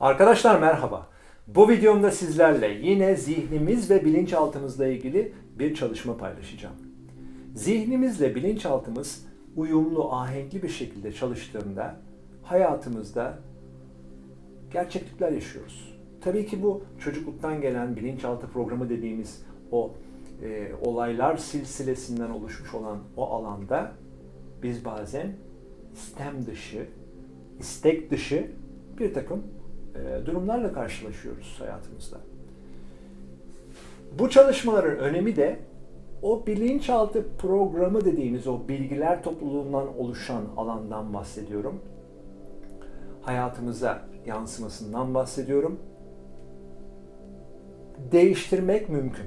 Arkadaşlar merhaba. Bu videomda sizlerle yine zihnimiz ve bilinçaltımızla ilgili bir çalışma paylaşacağım. Zihnimizle bilinçaltımız uyumlu, ahenkli bir şekilde çalıştığında hayatımızda gerçeklikler yaşıyoruz. Tabii ki bu çocukluktan gelen bilinçaltı programı dediğimiz o e, olaylar silsilesinden oluşmuş olan o alanda biz bazen istem dışı, istek dışı bir takım e, durumlarla karşılaşıyoruz hayatımızda. Bu çalışmaların önemi de o bilinçaltı programı dediğimiz o bilgiler topluluğundan oluşan alandan bahsediyorum. Hayatımıza yansımasından bahsediyorum. Değiştirmek mümkün.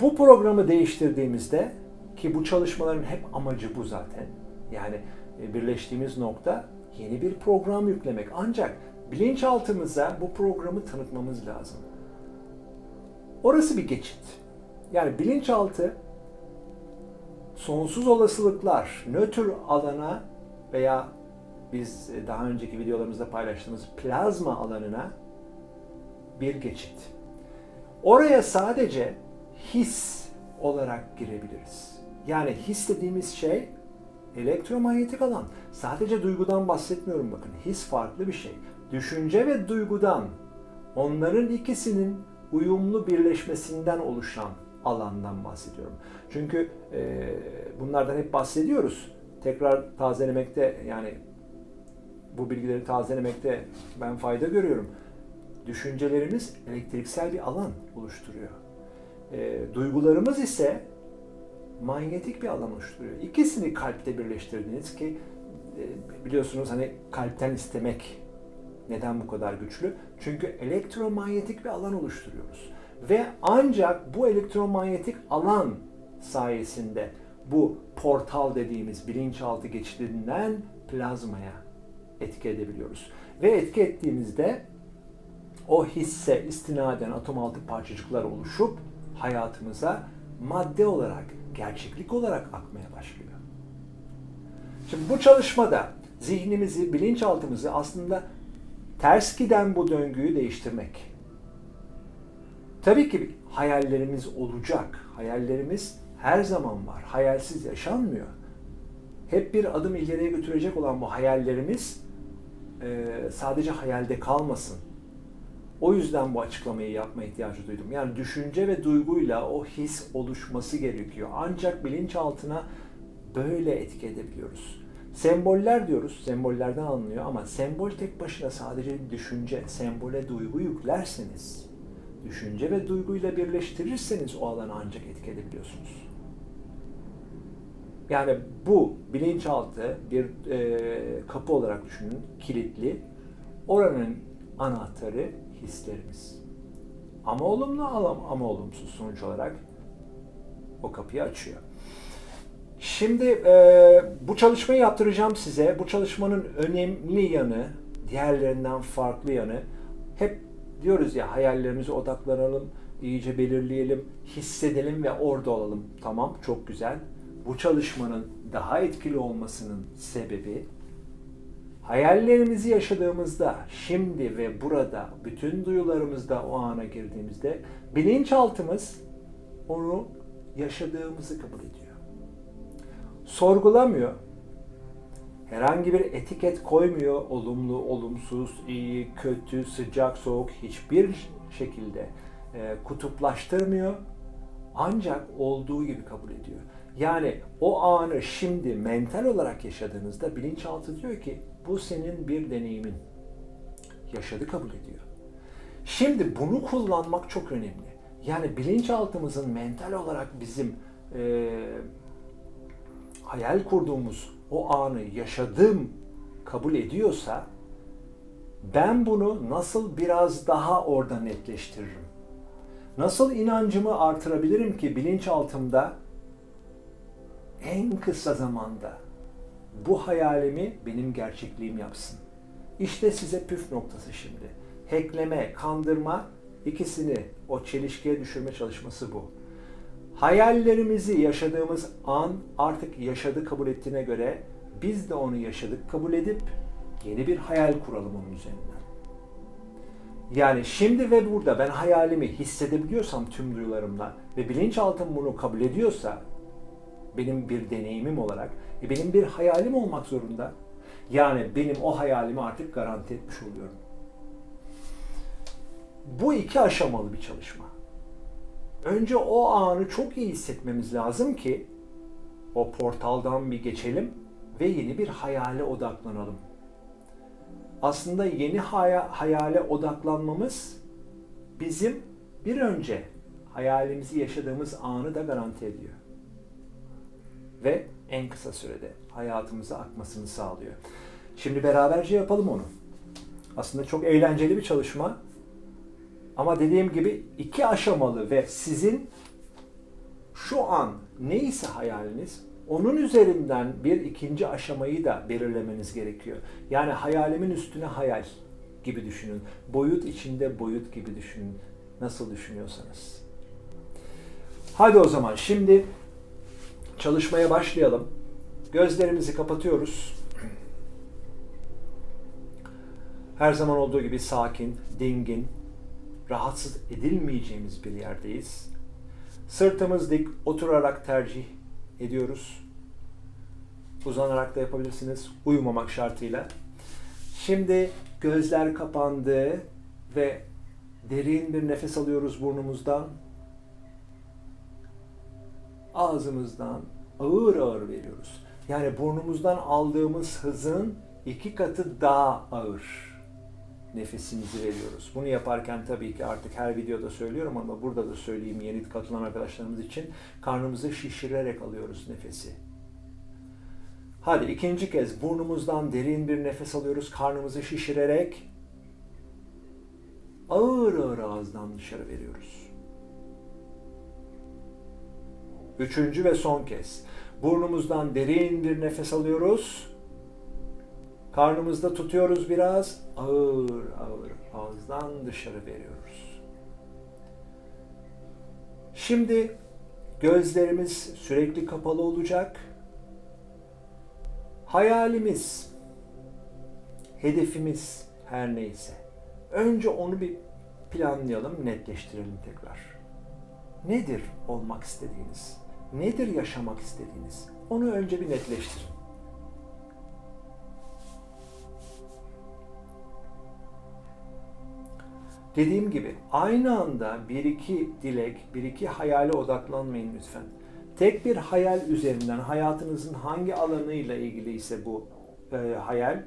Bu programı değiştirdiğimizde ki bu çalışmaların hep amacı bu zaten. Yani e, birleştiğimiz nokta yeni bir program yüklemek. Ancak bilinçaltımıza bu programı tanıtmamız lazım. Orası bir geçit. Yani bilinçaltı sonsuz olasılıklar, nötr alana veya biz daha önceki videolarımızda paylaştığımız plazma alanına bir geçit. Oraya sadece his olarak girebiliriz. Yani his dediğimiz şey elektromanyetik alan. Sadece duygudan bahsetmiyorum bakın. His farklı bir şey. Düşünce ve duygudan onların ikisinin uyumlu birleşmesinden oluşan alandan bahsediyorum. Çünkü e, bunlardan hep bahsediyoruz. Tekrar tazelemekte yani bu bilgileri tazelemekte ben fayda görüyorum. Düşüncelerimiz elektriksel bir alan oluşturuyor. E, duygularımız ise manyetik bir alan oluşturuyor. İkisini kalpte birleştirdiniz ki e, biliyorsunuz hani kalpten istemek neden bu kadar güçlü? Çünkü elektromanyetik bir alan oluşturuyoruz. Ve ancak bu elektromanyetik alan sayesinde bu portal dediğimiz bilinçaltı geçidinden plazmaya etki edebiliyoruz. Ve etki ettiğimizde o hisse istinaden atom altı parçacıklar oluşup hayatımıza madde olarak, gerçeklik olarak akmaya başlıyor. Şimdi bu çalışmada zihnimizi, bilinçaltımızı aslında ters giden bu döngüyü değiştirmek. Tabii ki hayallerimiz olacak. Hayallerimiz her zaman var. Hayalsiz yaşanmıyor. Hep bir adım ileriye götürecek olan bu hayallerimiz sadece hayalde kalmasın. O yüzden bu açıklamayı yapma ihtiyacı duydum. Yani düşünce ve duyguyla o his oluşması gerekiyor. Ancak bilinçaltına böyle etki edebiliyoruz. Semboller diyoruz, sembollerden anlıyor ama sembol tek başına sadece düşünce, sembole duygu yüklerseniz, düşünce ve duyguyla birleştirirseniz o alanı ancak etki edebiliyorsunuz. Yani bu bilinçaltı bir e, kapı olarak düşünün, kilitli. Oranın anahtarı hislerimiz. Ama olumlu ama olumsuz sonuç olarak o kapıyı açıyor. Şimdi e, bu çalışmayı yaptıracağım size. Bu çalışmanın önemli yanı, diğerlerinden farklı yanı hep diyoruz ya hayallerimize odaklanalım, iyice belirleyelim, hissedelim ve orada olalım. Tamam, çok güzel. Bu çalışmanın daha etkili olmasının sebebi hayallerimizi yaşadığımızda, şimdi ve burada, bütün duyularımızda o ana girdiğimizde bilinçaltımız onu yaşadığımızı kabul ediyor. Sorgulamıyor. Herhangi bir etiket koymuyor. Olumlu, olumsuz, iyi, kötü, sıcak, soğuk hiçbir şekilde e, kutuplaştırmıyor. Ancak olduğu gibi kabul ediyor. Yani o anı şimdi mental olarak yaşadığınızda bilinçaltı diyor ki bu senin bir deneyimin. Yaşadı kabul ediyor. Şimdi bunu kullanmak çok önemli. Yani bilinçaltımızın mental olarak bizim e, hayal kurduğumuz o anı yaşadım kabul ediyorsa ben bunu nasıl biraz daha orada netleştiririm? Nasıl inancımı artırabilirim ki bilinçaltımda en kısa zamanda bu hayalimi benim gerçekliğim yapsın. İşte size püf noktası şimdi. Hackleme, kandırma ikisini o çelişkiye düşürme çalışması bu. Hayallerimizi yaşadığımız an artık yaşadı kabul ettiğine göre biz de onu yaşadık kabul edip Yeni bir hayal kuralım onun üzerinden. Yani şimdi ve burada ben hayalimi hissedebiliyorsam tüm duyularımla ve bilinçaltım bunu kabul ediyorsa benim bir deneyimim olarak e benim bir hayalim olmak zorunda. Yani benim o hayalimi artık garanti etmiş oluyorum. Bu iki aşamalı bir çalışma. Önce o anı çok iyi hissetmemiz lazım ki o portaldan bir geçelim ve yeni bir hayale odaklanalım. Aslında yeni haya- hayale odaklanmamız bizim bir önce hayalimizi yaşadığımız anı da garanti ediyor. Ve en kısa sürede hayatımıza akmasını sağlıyor. Şimdi beraberce yapalım onu. Aslında çok eğlenceli bir çalışma. Ama dediğim gibi iki aşamalı ve sizin şu an neyse hayaliniz onun üzerinden bir ikinci aşamayı da belirlemeniz gerekiyor. Yani hayalimin üstüne hayal gibi düşünün. Boyut içinde boyut gibi düşünün. Nasıl düşünüyorsanız. Hadi o zaman şimdi çalışmaya başlayalım. Gözlerimizi kapatıyoruz. Her zaman olduğu gibi sakin, dingin, rahatsız edilmeyeceğimiz bir yerdeyiz. Sırtımız dik, oturarak tercih ediyoruz. Uzanarak da yapabilirsiniz, uyumamak şartıyla. Şimdi gözler kapandı ve derin bir nefes alıyoruz burnumuzdan. Ağzımızdan ağır ağır veriyoruz. Yani burnumuzdan aldığımız hızın iki katı daha ağır nefesimizi veriyoruz. Bunu yaparken tabii ki artık her videoda söylüyorum ama burada da söyleyeyim yeni katılan arkadaşlarımız için karnımızı şişirerek alıyoruz nefesi. Hadi ikinci kez burnumuzdan derin bir nefes alıyoruz karnımızı şişirerek ağır ağır ağızdan dışarı veriyoruz. Üçüncü ve son kez burnumuzdan derin bir nefes alıyoruz. Karnımızda tutuyoruz biraz. Ağır ağır ağızdan dışarı veriyoruz. Şimdi gözlerimiz sürekli kapalı olacak. Hayalimiz, hedefimiz her neyse. Önce onu bir planlayalım, netleştirelim tekrar. Nedir olmak istediğiniz? Nedir yaşamak istediğiniz? Onu önce bir netleştirin. Dediğim gibi aynı anda bir iki dilek, bir iki hayale odaklanmayın lütfen. Tek bir hayal üzerinden hayatınızın hangi alanıyla ilgiliyse bu e, hayal,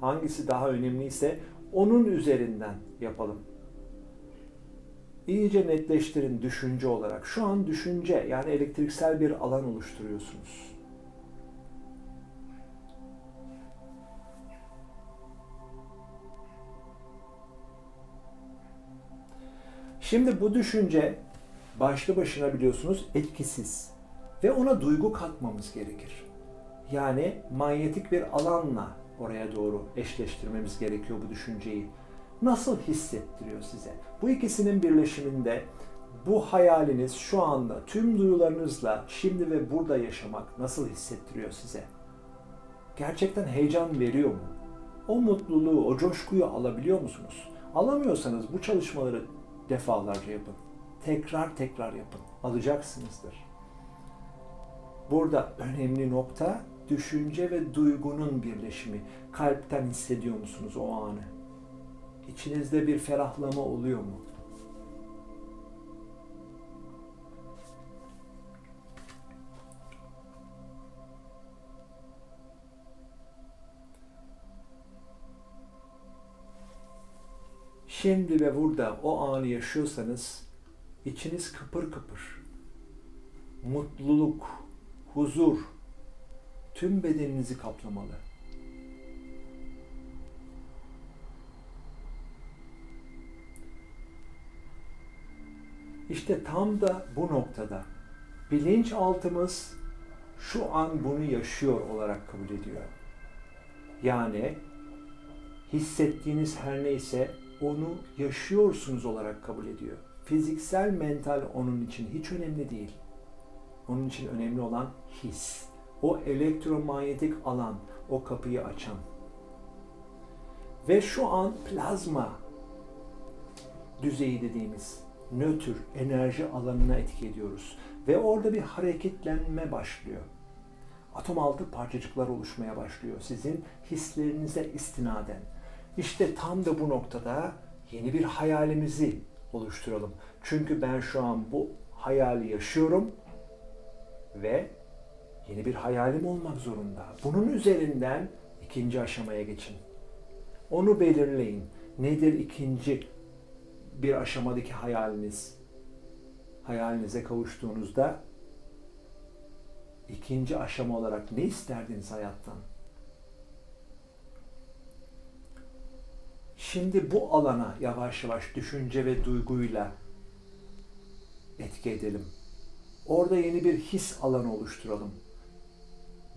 hangisi daha önemliyse onun üzerinden yapalım. İyice netleştirin düşünce olarak. Şu an düşünce yani elektriksel bir alan oluşturuyorsunuz. Şimdi bu düşünce başlı başına biliyorsunuz etkisiz ve ona duygu katmamız gerekir. Yani manyetik bir alanla oraya doğru eşleştirmemiz gerekiyor bu düşünceyi. Nasıl hissettiriyor size? Bu ikisinin birleşiminde bu hayaliniz şu anda tüm duyularınızla şimdi ve burada yaşamak nasıl hissettiriyor size? Gerçekten heyecan veriyor mu? O mutluluğu, o coşkuyu alabiliyor musunuz? Alamıyorsanız bu çalışmaları defalarca yapın. Tekrar tekrar yapın. Alacaksınızdır. Burada önemli nokta düşünce ve duygunun birleşimi. Kalpten hissediyor musunuz o anı? İçinizde bir ferahlama oluyor mu? Şimdi ve burada o anı yaşıyorsanız içiniz kıpır kıpır. Mutluluk, huzur tüm bedeninizi kaplamalı. İşte tam da bu noktada bilinçaltımız şu an bunu yaşıyor olarak kabul ediyor. Yani hissettiğiniz her neyse onu yaşıyorsunuz olarak kabul ediyor. Fiziksel, mental onun için hiç önemli değil. Onun için önemli olan his. O elektromanyetik alan, o kapıyı açan. Ve şu an plazma düzeyi dediğimiz nötr enerji alanına etki ediyoruz. Ve orada bir hareketlenme başlıyor. Atom altı parçacıklar oluşmaya başlıyor sizin hislerinize istinaden. İşte tam da bu noktada yeni bir hayalimizi oluşturalım. Çünkü ben şu an bu hayali yaşıyorum ve yeni bir hayalim olmak zorunda. Bunun üzerinden ikinci aşamaya geçin. Onu belirleyin. Nedir ikinci bir aşamadaki hayaliniz? Hayalinize kavuştuğunuzda ikinci aşama olarak ne isterdiniz hayattan? Şimdi bu alana yavaş yavaş düşünce ve duyguyla etki edelim. Orada yeni bir his alanı oluşturalım.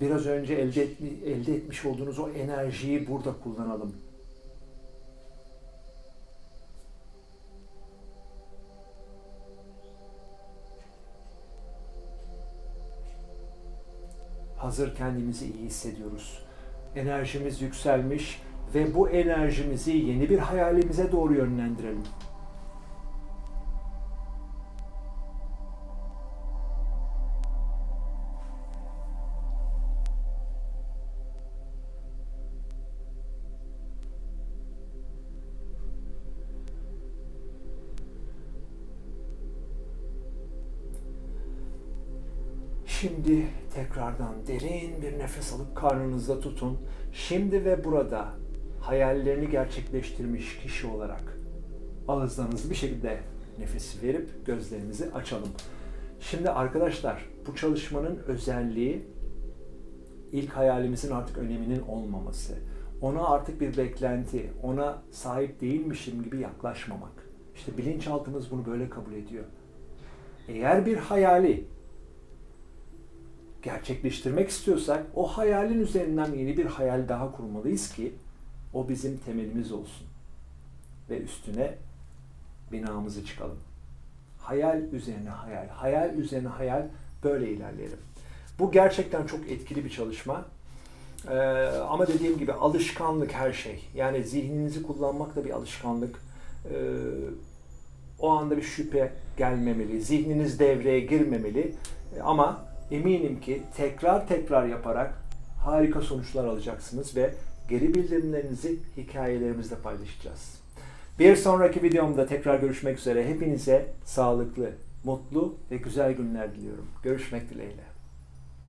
Biraz önce elde, etmi, elde etmiş olduğunuz o enerjiyi burada kullanalım. Hazır kendimizi iyi hissediyoruz. Enerjimiz yükselmiş ve bu enerjimizi yeni bir hayalimize doğru yönlendirelim. Derin bir nefes alıp karnınızda tutun. Şimdi ve burada hayallerini gerçekleştirmiş kişi olarak ağızdan hızlı bir şekilde nefesi verip gözlerimizi açalım. Şimdi arkadaşlar bu çalışmanın özelliği ilk hayalimizin artık öneminin olmaması. Ona artık bir beklenti, ona sahip değilmişim gibi yaklaşmamak. İşte bilinçaltımız bunu böyle kabul ediyor. Eğer bir hayali gerçekleştirmek istiyorsak o hayalin üzerinden yeni bir hayal daha kurmalıyız ki o bizim temelimiz olsun. Ve üstüne binamızı çıkalım. Hayal üzerine hayal, hayal üzerine hayal böyle ilerleyelim. Bu gerçekten çok etkili bir çalışma. Ee, ama dediğim gibi alışkanlık her şey. Yani zihninizi kullanmak da bir alışkanlık. Ee, o anda bir şüphe gelmemeli. Zihniniz devreye girmemeli. Ee, ama eminim ki tekrar tekrar yaparak harika sonuçlar alacaksınız ve geri bildirimlerinizi hikayelerimizde paylaşacağız. Bir sonraki videomda tekrar görüşmek üzere. Hepinize sağlıklı, mutlu ve güzel günler diliyorum. Görüşmek dileğiyle.